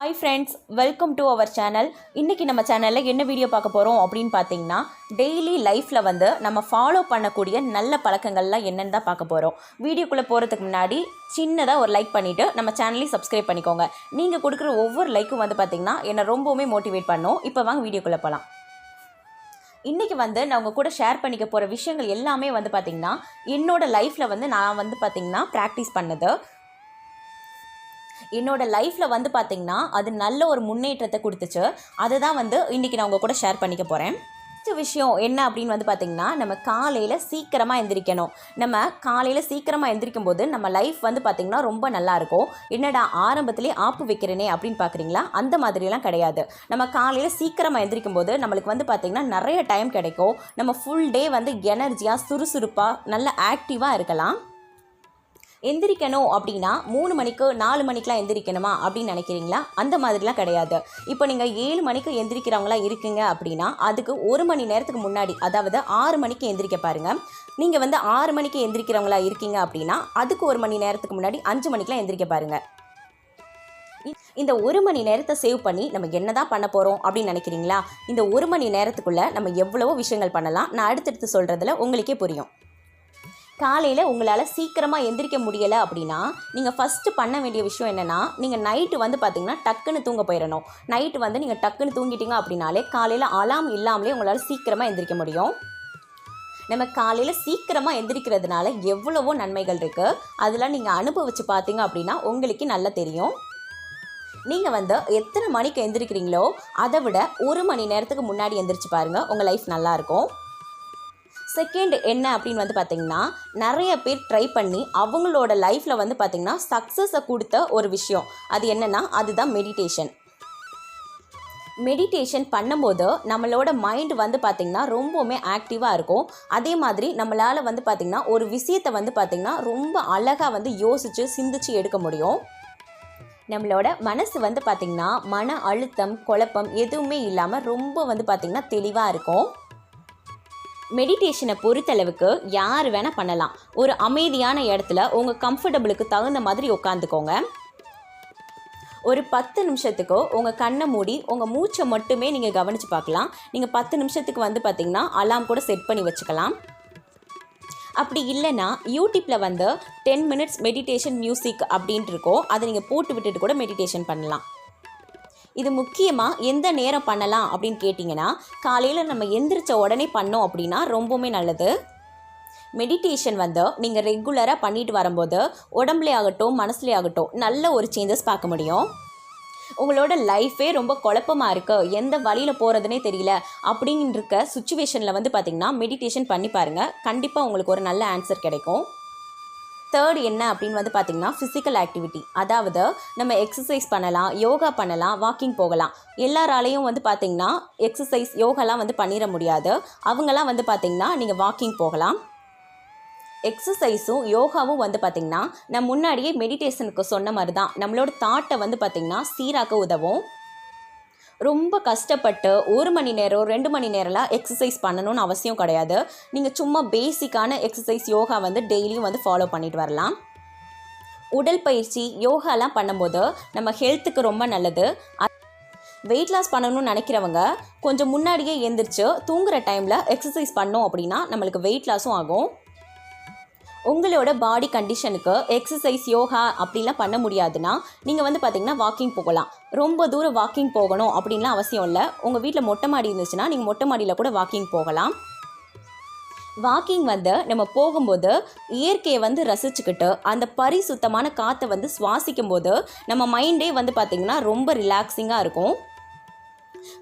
Hi friends welcome to our channel இன்றைக்கி நம்ம சேனலில் என்ன வீடியோ பார்க்க போகிறோம் அப்படின்னு பார்த்தீங்கன்னா டெய்லி லைஃப்பில் வந்து நம்ம ஃபாலோ பண்ணக்கூடிய நல்ல பழக்கங்கள்லாம் என்னென்னு தான் பார்க்க போகிறோம் வீடியோக்குள்ளே போகிறதுக்கு முன்னாடி சின்னதாக ஒரு லைக் பண்ணிவிட்டு நம்ம சேனலையும் சப்ஸ்கிரைப் பண்ணிக்கோங்க. நீங்கள் கொடுக்குற ஒவ்வொரு லைக்கும் வந்து பார்த்திங்கன்னா என்னை ரொம்பவுமே மோட்டிவேட் பண்ணும். இப்போ வாங்க வீடியோக்குள்ளே போகலாம் இன்றைக்கி வந்து நான் உங்கள் கூட ஷேர் பண்ணிக்க போகிற விஷயங்கள் எல்லாமே வந்து பார்த்திங்கன்னா என்னோடய லைஃப்பில் வந்து நான் வந்து பார்த்திங்கன்னா ப்ராக்டிஸ் பண்ணது. என்னோடய லைஃப்பில் வந்து பார்த்திங்கன்னா அது நல்ல ஒரு முன்னேற்றத்தை கொடுத்துச்சு. அதை தான் வந்து இன்றைக்கி நான் உங்கள் கூட ஷேர் பண்ணிக்க போகிறேன் விஷயம் என்ன அப்படின்னு வந்து பார்த்திங்கன்னா நம்ம காலையில் சீக்கிரமாக எந்திரிக்கணும். நம்ம காலையில் சீக்கிரமாக எந்திரிக்கும் போது நம்ம லைஃப் வந்து பார்த்திங்கன்னா ரொம்ப நல்லாயிருக்கும் என்னடா ஆரம்பத்திலே ஆப்பு வைக்கிறேனே அப்படின்னு பார்க்குறீங்களா அந்த மாதிரிலாம் கிடையாது. நம்ம காலையில் சீக்கிரமாக எந்திரிக்கும் போது நம்மளுக்கு வந்து பார்த்திங்கன்னா நிறைய டைம் கிடைக்கும். நம்ம ஃபுல் டே வந்து எனர்ஜியாக சுறுசுறுப்பாக நல்ல ஆக்டிவாக இருக்கலாம். எந்திரிக்கணும் அப்படின்னா மூணு மணிக்கு நாலு மணிக்கெலாம் எந்திரிக்கணுமா அப்படின்னு நினைக்கிறீங்களா? அந்த மாதிரிலாம் கிடையாது. இப்போ நீங்கள் ஏழு மணிக்கு எந்திரிக்கிறவங்களா இருக்கீங்க அப்படின்னா அதுக்கு ஒரு மணி நேரத்துக்கு முன்னாடி அதாவது ஆறு மணிக்கு எந்திரிக்க பாருங்கள் நீங்கள் வந்து ஆறு மணிக்கு எந்திரிக்கிறவங்களா இருக்கீங்க அப்படின்னா அதுக்கு ஒரு மணி நேரத்துக்கு முன்னாடி அஞ்சு மணிக்கெலாம் எந்திரிக்க பாருங்கள் இந்த ஒரு மணி நேரத்தை சேவ் பண்ணி நம்ம என்னதான் பண்ண போகிறோம் அப்படின்னு நினைக்கிறீங்களா? இந்த ஒரு மணி நேரத்துக்குள்ளே நம்ம எவ்வளவோ விஷயங்கள் பண்ணலாம். நான் அடுத்தடுத்து சொல்கிறதுல உங்களுக்கே புரியும். காலையில் உங்களால் சீக்கிரமாக எந்திரிக்க முடியலை அப்படின்னா நீங்கள் ஃபஸ்ட்டு பண்ண வேண்டிய விஷயம் என்னென்னா நீங்கள் நைட்டு வந்து பார்த்தீங்கன்னா டக்குன்னு தூங்க போயிடணும். நைட்டு வந்து நீங்கள் டக்குன்னு தூங்கிட்டீங்க அப்படின்னாலே காலையில் அலாம் இல்லாமலே உங்களால் சீக்கிரமாக எந்திரிக்க முடியும். நம்ம காலையில் சீக்கிரமாக எந்திரிக்கிறதுனால எவ்வளவோ நன்மைகள் இருக்குது அதெல்லாம் நீங்கள் அனுபவித்து பார்த்தீங்க அப்படின்னா உங்களுக்கு நல்லா தெரியும். நீங்கள் வந்து எத்தனை மணிக்கு எந்திரிக்கிறீங்களோ அதை விட ஒரு மணி நேரத்துக்கு முன்னாடி எந்திரிச்சு பாருங்கள் உங்கள் லைஃப் நல்லாயிருக்கும் செகண்ட் என்ன அப்படின்னு வந்து பார்த்திங்கன்னா நிறைய பேர் ட்ரை பண்ணி அவங்களோட லைஃப்பில் வந்து பார்த்திங்கன்னா சக்ஸஸை கொடுத்த ஒரு விஷயம். அது என்னென்னா அதுதான் மெடிடேஷன் மெடிடேஷன் பண்ணும்போது நம்மளோட மைண்ட் வந்து பார்த்திங்கன்னா ரொம்பவுமே ஆக்டிவாக இருக்கும். அதே மாதிரி நம்மளால் வந்து பார்த்திங்கன்னா ஒரு விஷயத்தை வந்து பார்த்திங்கன்னா ரொம்ப அழகாக வந்து யோசித்து சிந்திச்சு எடுக்க முடியும். நம்மளோட மனசு வந்து பார்த்திங்கன்னா மன அழுத்தம் குழப்பம் எதுவுமே இல்லாமல் ரொம்ப வந்து பார்த்திங்கன்னா தெளிவாக இருக்கும். மெடிடேஷனை பொறுத்தளவுக்கு யார் வேணால் பண்ணலாம். ஒரு அமைதியான இடத்துல உங்கள் கம்ஃபர்டபுளுக்கு தகுந்த மாதிரி உட்காந்துக்கோங்க ஒரு பத்து நிமிஷத்துக்கோ உங்கள் கண்ணை மூடி உங்கள் மூச்சை மட்டுமே நீங்கள் கவனித்து பார்க்கலாம். நீங்கள் பத்து நிமிஷத்துக்கு வந்து பார்த்திங்கன்னா அலாம் கூட செட் பண்ணி வச்சுக்கலாம். அப்படி இல்லைன்னா யூடியூப்பில் வந்து டென் மினிட்ஸ் மெடிடேஷன் மியூசிக் அப்படின்ட்டு இருக்கோ அதை நீங்கள் போட்டு விட்டுட்டு கூட மெடிடேஷன் பண்ணலாம். இது முக்கியமாக எந்த நேரம் பண்ணலாம் அப்படின்னு கேட்டிங்கன்னா காலையில் நம்ம எந்திரிச்ச உடனே பண்ணோம் அப்படின்னா ரொம்பவுமே நல்லது. மெடிடேஷன் வந்து நீங்கள் ரெகுலராக பண்ணிட்டு வரும்போது உடம்புலே ஆகட்டும் மனசுலே ஆகட்டும் நல்ல ஒரு சேஞ்சஸ் பார்க்க முடியும். உங்களோட லைஃபே ரொம்ப குழப்பமாக இருக்குது எந்த வழியில் போகிறதுனே தெரியல அப்படின்னு இருக்க சுச்சுவேஷனில் வந்து பார்த்திங்கன்னா மெடிடேஷன் பண்ணி பாருங்கள் கண்டிப்பாக உங்களுக்கு ஒரு நல்ல ஆன்சர் கிடைக்கும். தேர்ட் என்ன அப்படின்னு வந்து பார்த்திங்கன்னா ஃபிசிக்கல் ஆக்டிவிட்டி அதாவது நம்ம எக்ஸசைஸ் பண்ணலாம் யோகா பண்ணலாம் வாக்கிங் போகலாம். எல்லாராலையும் வந்து பார்த்திங்கன்னா எக்ஸசைஸ் யோகாலாம் வந்து பண்ணிட முடியாது. அவங்களாம் வந்து பார்த்திங்கன்னா நீங்கள் வாக்கிங் போகலாம். எக்ஸசைஸும் யோகாவும் வந்து பார்த்திங்கன்னா நான் முன்னாடியே மெடிடேஷனுக்கு சொன்ன மாதிரி தான் நம்மளோட தாட்டை வந்து பார்த்திங்கன்னா சீராக்க உதவும். ரொம்ப கஷ்டப்பட்டு ஒரு மணி நேரம் ரெண்டு மணி நேரம்லாம் எக்ஸசைஸ் பண்ணணும்னு அவசியம் கிடையாது. நீங்கள் சும்மா பேசிக்கான எக்ஸசைஸ் யோகா வந்து டெய்லியும் வந்து ஃபாலோ பண்ணிட்டு வரலாம். உடல் பயிற்சி யோகாலாம் பண்ணும்போது நம்ம ஹெல்த்துக்கு ரொம்ப நல்லது. வெயிட் லாஸ் பண்ணணும்னு நினைக்கிறவங்க கொஞ்சம் முன்னாடியே எந்திரிச்சு தூங்குற டைமில் எக்ஸசைஸ் பண்ணோம் அப்படின்னா நம்மளுக்கு வெயிட் லாஸும் ஆகும். உங்களோட பாடி கண்டிஷனுக்கு எக்ஸசைஸ் யோகா அப்படிலாம் பண்ண முடியாதுன்னா நீங்கள் வந்து பார்த்தீங்கன்னா வாக்கிங் போகலாம். ரொம்ப தூரம் வாக்கிங் போகணும் அப்படின்லாம் அவசியம் இல்லை. உங்கள் வீட்டில் மொட்டை மாடி இருந்துச்சுன்னா நீங்கள் மொட்டை மாடியில் கூட வாக்கிங் போகலாம். வாக்கிங் வந்து நம்ம போகும்போது இயற்கையை வந்து ரசிச்சுக்கிட்டு அந்த பரிசுத்தமான காற்றை வந்து சுவாசிக்கும் போது நம்ம மைண்டே வந்து பார்த்திங்கன்னா ரொம்ப ரிலாக்ஸிங்காக இருக்கும்.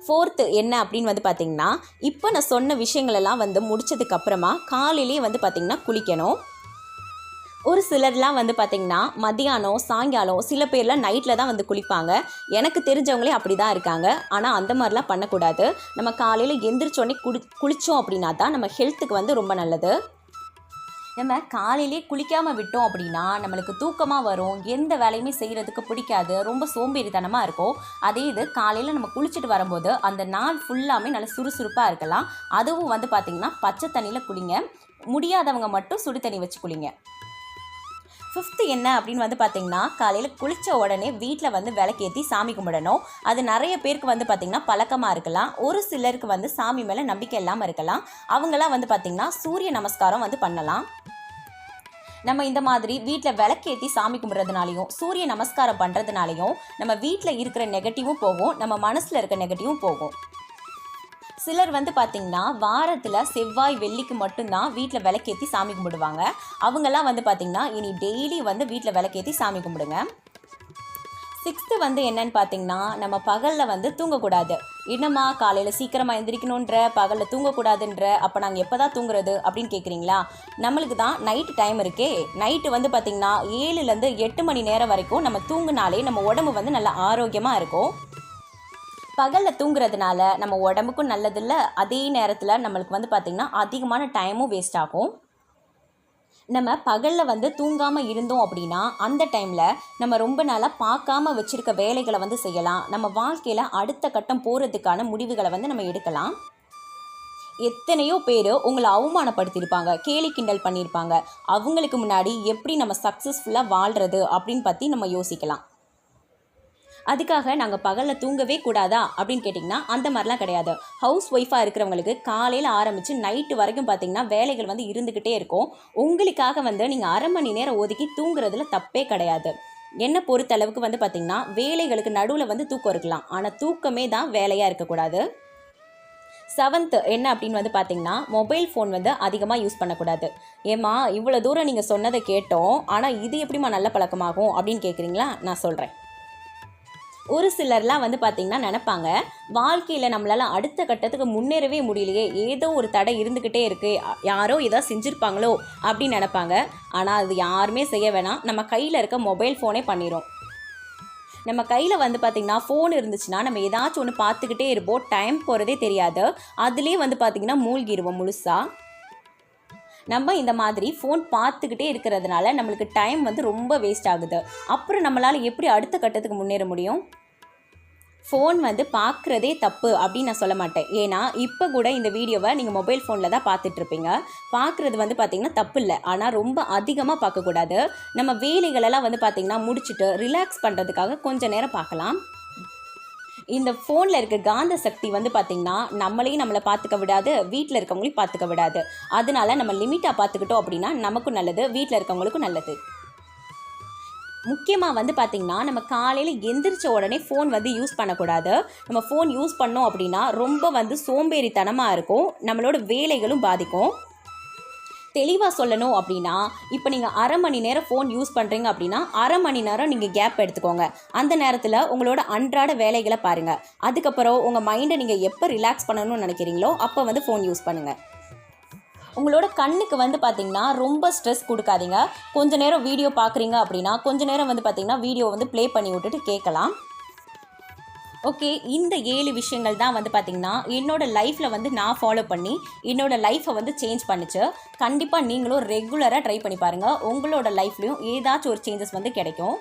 ஃபோர்த்து என்ன அப்படின்னு வந்து பார்த்திங்கன்னா இப்போ நான் சொன்ன விஷயங்களெல்லாம் வந்து முடிச்சதுக்கப்புறமா காலையிலேயே வந்து பார்த்திங்கன்னா குளிக்கணும். ஒரு சிலர்லாம் வந்து பார்த்திங்கன்னா மதியானம் சாயங்காலம் சில பேர்லாம் நைட்டில் தான் வந்து குளிப்பாங்க. எனக்கு தெரிஞ்சவங்களே அப்படி தான் இருக்காங்க. ஆனால் அந்த மாதிரிலாம் பண்ணக்கூடாது. நம்ம காலையில் எந்திரிச்சோடனே குடி குளித்தோம் அப்படின்னா தான் நம்ம ஹெல்த்துக்கு வந்து ரொம்ப நல்லது. நம்ம காலையிலே குளிக்காமல் விட்டோம் அப்படின்னா நம்மளுக்கு தூக்கமாக வரும். எந்த வேலையுமே செய்கிறதுக்கு பிடிக்காது. ரொம்ப சோம்பேறித்தனமாக இருக்கும். அதே இது காலையில் நம்ம குளிச்சுட்டு வரும்போது அந்த நாள் ஃபுல்லாமே நல்ல சுறுசுறுப்பாக இருக்கலாம். அதுவும் வந்து பார்த்திங்கன்னா பச்சை தண்ணியில் குளிங்க முடியாதவங்க மட்டும் சுடு தண்ணி வச்சு குளிங்க. ஃபிஃப்த்து என்ன அப்படின்னு வந்து பார்த்தீங்கன்னா காலையில் குளித்த உடனே வீட்டில் வந்து விளக்கேற்றி சாமி கும்பிடணும். அது நிறைய பேருக்கு வந்து பார்த்திங்கன்னா பழக்கமாக இருக்கலாம். ஒரு சிலருக்கு வந்து சாமி மேலே நம்பிக்கை இல்லாமல் இருக்கலாம். அவங்களாம் வந்து பார்த்திங்கன்னா சூரிய நமஸ்காரம் வந்து பண்ணலாம். நம்ம இந்த மாதிரி வீட்டில் விளக்கேற்றி சாமி கும்பிட்றதுனாலையும் சூரிய நமஸ்காரம் பண்ணுறதுனாலையும் நம்ம வீட்டில் இருக்கிற நெகட்டிவும் போகும். நம்ம மனசில் இருக்க நெகட்டிவும் போகும். சிலர் வந்து பார்த்திங்கன்னா வாரத்தில் செவ்வாய் வெள்ளிக்கு மட்டும்தான் வீட்டில் விளக்கேற்றி சாமி கும்பிடுவாங்க. அவங்கெல்லாம் வந்து பார்த்திங்கன்னா இனி டெய்லி வந்து வீட்டில் விளக்கேற்றி சாமி கும்பிடுங்க. சிக்ஸ்த்து வந்து என்னன்னு பார்த்தீங்கன்னா நம்ம பகலில் வந்து தூங்கக்கூடாது. என்னம்மா காலையில் சீக்கிரமாக எந்திரிக்கணுன்ற பகலில் தூங்கக்கூடாதுன்ற அப்போ நாங்கள் எப்போ தான் தூங்குறது அப்படின்னு கேட்குறீங்களா நம்மளுக்கு தான் நைட்டு டைம் இருக்கே. நைட்டு வந்து பார்த்திங்கன்னா ஏழுலேருந்து எட்டு மணி நேரம் வரைக்கும் நம்ம தூங்குனாலே நம்ம உடம்பு வந்து நல்லா ஆரோக்கியமாக இருக்கும். பகலில் தூங்குறதுனால நம்ம உடம்புக்கும் நல்லதில்ல. அதே நேரத்தில் நம்மளுக்கு வந்து பார்த்திங்கன்னா அதிகமான டைமும் வேஸ்ட் ஆகும். நம்ம பகலில் வந்து தூங்காமல் இருந்தோம் அப்படின்னா அந்த டைமில் நம்ம ரொம்ப நாளாக பார்க்காம வச்சுருக்க வேலைகளை வந்து செய்யலாம். நம்ம வாழ்க்கையில் அடுத்த கட்டம் போகிறதுக்கான முடிவுகளை வந்து நம்ம எடுக்கலாம். எத்தனையோ பேர் உங்களை அவமானப்படுத்தியிருப்பாங்க கேலி கிண்டல் பண்ணியிருப்பாங்க. அவங்களுக்கு முன்னாடி எப்படி நம்ம சக்ஸஸ்ஃபுல்லாக வாழ்கிறது அப்படின்னு பற்றி நம்ம யோசிக்கலாம். அதுக்காக நாங்கள் பகலில் தூங்கவே கூடாதா? அப்படின்னு கேட்டிங்கன்னா அந்த மாதிரிலாம் கிடையாது. ஹவுஸ் ஒய்ஃபாக இருக்கிறவங்களுக்கு காலையில் ஆரம்பித்து நைட்டு வரைக்கும் பார்த்தீங்கன்னா வேலைகள் வந்து இருந்துக்கிட்டே இருக்கும். உங்களுக்காக வந்து நீங்கள் அரை மணி நேரம் ஒதுக்கி தூங்குறதுல தப்பே கிடையாது. என்னை பொறுத்தளவுக்கு வந்து பார்த்திங்கன்னா வேலைகளுக்கு நடுவில் வந்து தூக்கம் இருக்கலாம். ஆனால் தூக்கமே தான் வேலையாக இருக்கக்கூடாது செவன்த்து என்ன அப்படின்னு வந்து பார்த்தீங்கன்னா மொபைல் ஃபோன் வந்து அதிகமாக யூஸ் பண்ணக்கூடாது ஏம்மா இவ்வளோ தூரம் நீங்கள் சொன்னதை கேட்டோம். ஆனால் இது எப்படிம்மா நல்ல பழக்கமாகும் அப்படின்னு கேட்குறீங்களா நான் சொல்கிறேன் ஒரு சிலர்லாம் வந்து பார்த்திங்கன்னா நினப்பாங்க வாழ்க்கையில் நம்மளால் அடுத்த கட்டத்துக்கு முன்னேறவே முடியலையே ஏதோ ஒரு தடை இருந்துக்கிட்டே இருக்குது யாரோ ஏதோ செஞ்சுருப்பாங்களோ அப்படின்னு நினப்பாங்க. ஆனால் அது யாருமே செய்ய வேணாம். நம்ம கையில் இருக்க மொபைல் ஃபோனே பண்ணிடும் நம்ம கையில் வந்து பார்த்திங்கன்னா ஃபோன் இருந்துச்சுன்னா நம்ம ஏதாச்சும் ஒன்று பார்த்துக்கிட்டே இருப்போம். டைம் போகிறதே தெரியாது. அதுலேயே வந்து பார்த்திங்கன்னா மூழ்கிடுவோம் முழுசாக நம்ம இந்த மாதிரி ஃபோன் பார்த்துக்கிட்டே இருக்கிறதுனால நம்மளுக்கு டைம் வந்து ரொம்ப வேஸ்ட் ஆகுது. அப்புறம் நம்மளால் எப்படி அடுத்த கட்டத்துக்கு முன்னேற முடியும்? ஃபோன் வந்து பார்க்குறதே தப்பு அப்படின்னு நான் சொல்ல மாட்டேன். ஏன்னா இப்போ கூட இந்த வீடியோவை நீங்கள் மொபைல் ஃபோனில் தான் பார்த்துட்ருப்பீங்க பார்க்குறது வந்து பார்த்திங்கன்னா தப்பு இல்லை. ஆனால் ரொம்ப அதிகமாக பார்க்கக்கூடாது. நம்ம வேலைகளெல்லாம் வந்து பார்த்திங்கன்னா முடிச்சுட்டு ரிலாக்ஸ் பண்ணுறதுக்காக கொஞ்சம் நேரம் பார்க்கலாம். இந்த ஃபோனில் இருக்க காந்த சக்தி வந்து பார்த்திங்கன்னா நம்மளையும் நம்மளை பார்த்துக்க விடாது வீட்டில் இருக்கவங்களையும் பார்த்துக்க விடாது. அதனால நம்ம லிமிட்டாக பார்த்துக்கிட்டோம் அப்படின்னா நமக்கும் நல்லது வீட்டில் இருக்கவங்களுக்கும் நல்லது. முக்கியமாக வந்து பார்த்திங்கன்னா நம்ம காலையில் எந்திரிச்ச உடனே ஃபோன் வந்து யூஸ் பண்ணக்கூடாது. நம்ம ஃபோன் யூஸ் பண்ணோம் அப்படின்னா ரொம்ப வந்து சோம்பேறித்தனமாக இருக்கும். நம்மளோட வேலைகளும் பாதிக்கும். தெளிவாக சொல்லணும் அப்படின்னா இப்போ நீங்கள் அரை மணி நேரம் ஃபோன் யூஸ் பண்ணுறீங்க அப்படின்னா அரை மணி நேரம் நீங்கள் கேப் எடுத்துக்கோங்க. அந்த நேரத்தில் உங்களோட அன்றாட வேலைகளை பாருங்கள் அதுக்கப்புறம் உங்கள் மைண்டை நீங்கள் எப்போ ரிலாக்ஸ் பண்ணணும்னு நினைக்கிறீங்களோ அப்போ வந்து ஃபோன் யூஸ் பண்ணுங்கள் உங்களோட கண்ணுக்கு வந்து பார்த்திங்கன்னா ரொம்ப ஸ்ட்ரெஸ் கொடுக்காதீங்க. கொஞ்ச நேரம் வீடியோ பார்க்குறீங்க அப்படின்னா கொஞ்ச நேரம் வந்து பார்த்திங்கன்னா வீடியோ வந்து ப்ளே பண்ணி விட்டுட்டு கேட்கலாம். ஓகே இந்த ஏழு விஷயங்கள் தான் வந்து பார்த்திங்கன்னா என்னோட லைஃப்பில் வந்து நான் ஃபாலோ பண்ணி என்னோட லைஃப்பை வந்து சேஞ்ச் பண்ணிச்சு. கண்டிப்பாக நீங்களும் ரெகுலராக ட்ரை பண்ணி பாருங்கள் உங்களோட லைஃப்லையும் ஏதாச்சும் ஒரு சேஞ்சஸ் வந்து கிடைக்கும்.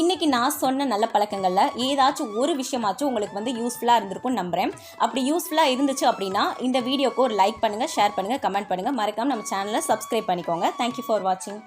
இன்றைக்கி நான் சொன்ன நல்ல பழக்கங்களில் ஏதாச்சும் ஒரு விஷயமாச்சும் உங்களுக்கு வந்து யூஸ்ஃபுல்லாக இருந்திருக்கும் நம்புகிறேன் அப்படி யூஸ்ஃபுல்லாக இருந்துச்சு அப்படின்னா இந்த வீடியோக்கு ஒரு லைக் பண்ணுங்கள் ஷேர் பண்ணுங்கள் கமெண்ட் பண்ணுங்கள் மறக்காமல் நம்ம சேனலை சப்ஸ்கிரைப் பண்ணிக்கோங்க. தேங்க்யூ ஃபார் வாட்சிங்